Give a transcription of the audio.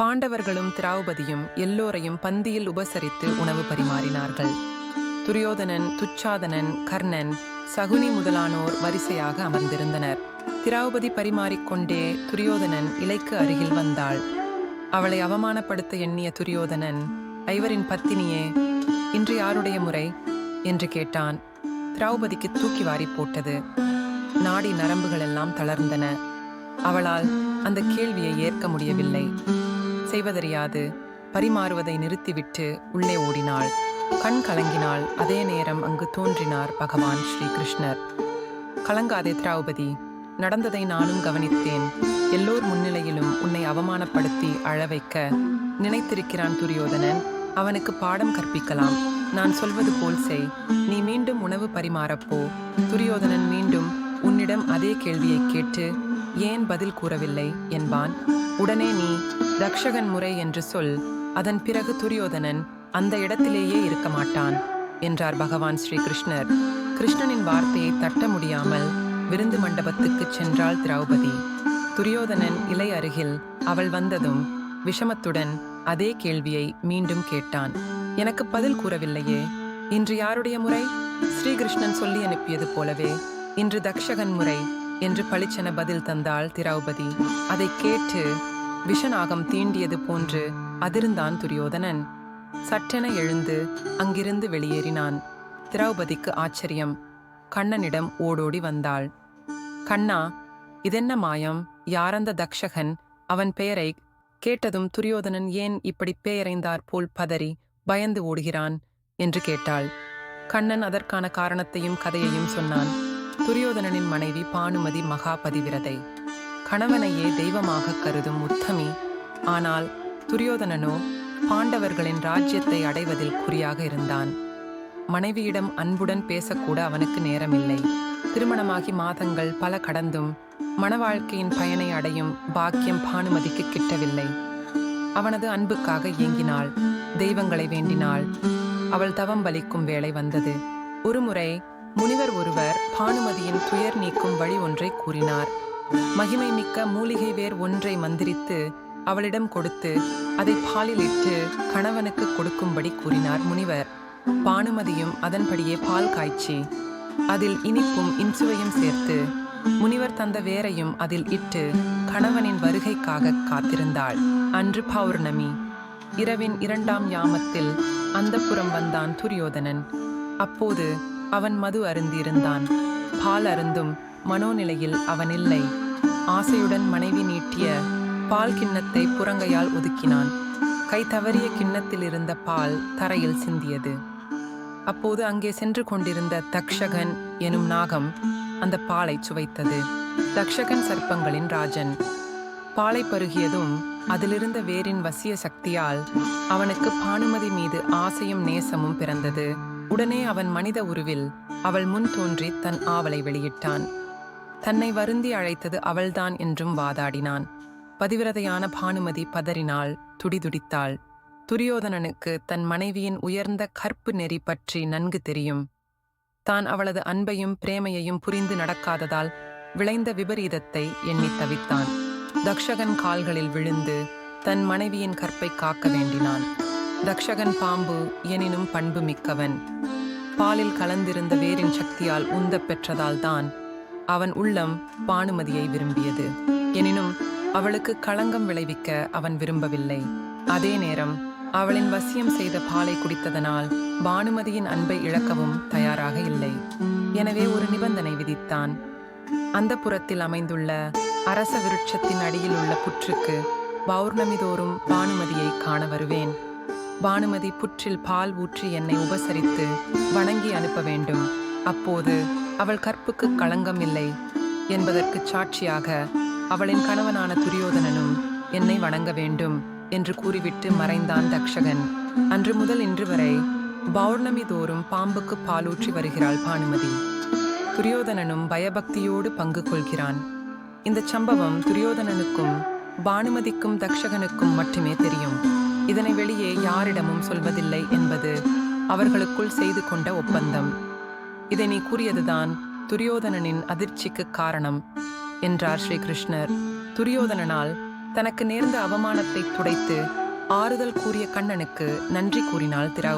பாண்டவர்களும் திரௌபதியும் எல்லோரையும் பந்தியில் உபசரித்து உணவு பரிமாறினார்கள். துரியோதனன் துச்சாதனன் கர்ணன் சகுனி முதலானோர் வரிசையாக அமர்ந்திருந்தனர். திரௌபதி பரிமாறிக்கொண்டே துரியோதனன் இலைக்கு அருகில் வந்தாள். அவளை அவமானப்படுத்த எண்ணிய துரியோதனன் ஐவரின் பத்தினியே இன்று யாருடைய முறை? என்று கேட்டான். திரௌபதிக்கு தூக்கி வாரி போட்டது. நாடி நரம்புகள் எல்லாம் தளர்ந்தன. அவளால் அந்த கேள்வியை ஏற்க முடியவில்லை. செய்வதறியாது. பரிமாறுவதை நிறுத்திவிட்டு உள்ளே ஓடினாள். கண் கலங்கினாள் அதே நேரம் அங்கு தோன்றினார் பகவான் ஸ்ரீ கிருஷ்ணர் கலங்காதே திராவுபதி நடந்ததை நானும் கவனித்தேன். எல்லோர் முன்னிலையிலும் உன்னை அவமானப்படுத்தி அழ வைக்க நினைத்திருக்கிறான் துரியோதனன். அவனுக்கு பாடம் கற்பிக்கலாம். நான் சொல்வது போல் செய். நீ மீண்டும் உணவு பரிமாறப்போ துரியோதனன் மீண்டும் உன்னிடம் அதே கேள்வியை கேட்டு ஏன் பதில் கூறவில்லை என்பான். உடனே நீ ரக்ஷகன் முறை என்று சொல். அதன் பிறகு துரியோதனன் அந்த இடத்திலேயே இருக்க மாட்டான் என்றார் பகவான் ஸ்ரீ கிருஷ்ணர் கிருஷ்ணனின் வார்த்தையை தட்ட முடியாமல் விருந்து மண்டபத்துக்கு சென்றாள் திரௌபதி. துரியோதனன் இலை அருகில் அவள் வந்ததும் விஷமத்துடன் அதே கேள்வியை மீண்டும் கேட்டான். எனக்கு பதில் கூறவில்லையே. இன்று யாருடைய முறை? ஸ்ரீகிருஷ்ணன் சொல்லி அனுப்பியது போலவே இன்று தக்ஷகன் முறை. என்று பளிச்சென பதில் தந்தாள் திரௌபதி. அதை கேட்டு விஷநாகம் தீண்டியது போன்று அதிர்ந்தான் துரியோதனன். சட்டென எழுந்து அங்கிருந்து வெளியேறினான். திரௌபதிக்கு ஆச்சரியம். கண்ணனிடம் ஓடோடி வந்தாள். கண்ணா இதென்ன மாயம்? யாரந்த தக்ஷகன்? அவன் பெயரை கேட்டதும் துரியோதனன் ஏன் இப்படி பேயறைந்தார் போல் பதறி பயந்து ஓடுகிறான்? என்று கேட்டாள். கண்ணன் அதற்கான காரணத்தையும் கதையையும் சொன்னான். துரியோதனனின் மனைவி பானுமதி மகாபதிவிரதை. கணவனையே தெய்வமாக கருதும் உத்தமி. ஆனால் துரியோதனனோ பாண்டவர்களின் ராஜ்யத்தை அடைவதில் குறியாக இருந்தான். மனைவியிடம் அன்புடன் பேசக்கூட அவனுக்கு நேரமில்லை. திருமணமாகி மாதங்கள் பல கடந்தும் மணவாழ்க்கையின் பயனை அடையும் பாக்கியம் பானுமதிக்கு கிட்டவில்லை. அவனது அன்புக்காக ஏங்கினாள். தெய்வங்களை வேண்டினாள். அவள் தவம் பலிக்கும் வேளை வந்தது. ஒருமுறை முனிவர் ஒருவர் பானுமதியின் துயர் நீக்கும் வழி ஒன்றை கூறினார். மகிமை மிக்க மூலிகை வேர் ஒன்றை மந்திரித்து அவளிடம் கொடுத்து அதை பாலில் இட்டு கணவனுக்கு கொடுக்கும்படி கூறினார் முனிவர். பானுமதியும் அதன்படியே பால் காய்ச்சி அதில் இனிப்பும் இன்சுவையும் சேர்த்து முனிவர் தந்த வேரையும் அதில் இட்டு கணவனின் வருகைக்காக காத்திருந்தாள். அன்று பௌர்ணமி. இரவின் இரண்டாம் யாமத்தில் அந்தப்புறம் வந்தான் துரியோதனன். அப்போது அவன் மது அருந்தியிருந்தான். பால் அருந்தும் மனோநிலையில் அவன் இல்லை ஆசையுடன் மனைவி நீட்டிய பால் கிண்ணத்தை புறங்கையால் ஒதுக்கினான். கை தவறிய கிண்ணத்தில் இருந்த பால் தரையில் சிந்தியது. அப்போது அங்கே சென்று கொண்டிருந்த தக்ஷகன் எனும் நாகம் அந்த பாலை சுவைத்தது. தக்ஷகன் சர்ப்பங்களின் ராஜன். பாலை பருகியதும் அதிலிருந்த வேரின் வசிய சக்தியால் அவனுக்கு பானுமதி மீது ஆசையும் நேசமும் பிறந்தது. உடனே அவன் மனித உருவில் அவள் முன் தோன்றி தன் ஆவலை வெளியிட்டான். தன்னை வருந்தி அழைத்தது அவள்தான் என்றும் வாதாடினான். பதிவிரதையான பானுமதி பதறினாள் துடிதுடித்தாள். துரியோதனனுக்கு தன் மனைவியின் உயர்ந்த கற்பு நெறி பற்றி நன்கு தெரியும். தான் அவளது அன்பையும் பிரேமையையும் புரிந்து நடக்காததால் விளைந்த விபரீதத்தை எண்ணித் தவித்தான். தக்ஷகன் கால்களில் விழுந்து தன் மனைவியின் கற்பை காக்க வேண்டினான். தக்ஷகன் பாம்பு எனினும் பண்பு மிக்கவன். பாலில் கலந்திருந்த வேரின் சக்தியால் உந்தப் பெற்றதால் தான் அவன் உள்ளம் பானுமதியை விரும்பியது. எனினும் அவளுக்கு களங்கம் விளைவிக்க அவன் விரும்பவில்லை. அதே நேரம் அவளின் வசியம் செய்த பாலை குடித்ததனால் பானுமதியின் அன்பை இழக்கவும் தயாராக இல்லை. எனவே ஒரு நிபந்தனை விதித்தான். அந்த புறத்தில் அமைந்துள்ள அரச விருட்சத்தின் அடியில் உள்ள புற்றுக்கு பௌர்ணமிதோறும் பானுமதியை காண வருவேன். பானுமதி புற்றில் பால் ஊற்றி என்னை உபசரித்து வணங்கி அனுப்ப வேண்டும். அப்போது அவள் கற்புக்கு களங்கம் இல்லை. என்பதற்கு சாட்சியாக அவளின் கணவனான துரியோதனனும் என்னை வணங்க வேண்டும் என்று கூறிவிட்டு மறைந்தான் தக்ஷகன். அன்று முதல் இன்று வரை பௌர்ணமி தோறும் பாம்புக்கு பாலூற்றி வருகிறாள் பானுமதி. துரியோதனனும் பயபக்தியோடு பங்கு கொள்கிறான். இந்த சம்பவம் துரியோதனனுக்கும் பானுமதிக்கும் தக்ஷகனுக்கும் மட்டுமே தெரியும். இதனை வெளியே யாரிடமும் சொல்வதில்லை என்பது அவர்களுக்குள் செய்து கொண்ட ஒப்பந்தம். இதை நீ கூறியதுதான் துரியோதனனின் அதிர்ச்சிக்கு காரணம் என்றார் ஸ்ரீகிருஷ்ணர். துரியோதனனால் தனக்கு நேர்ந்த அவமானத்தை துடைத்து ஆறுதல் கூறிய கண்ணனுக்கு நன்றி கூறினாள் திரா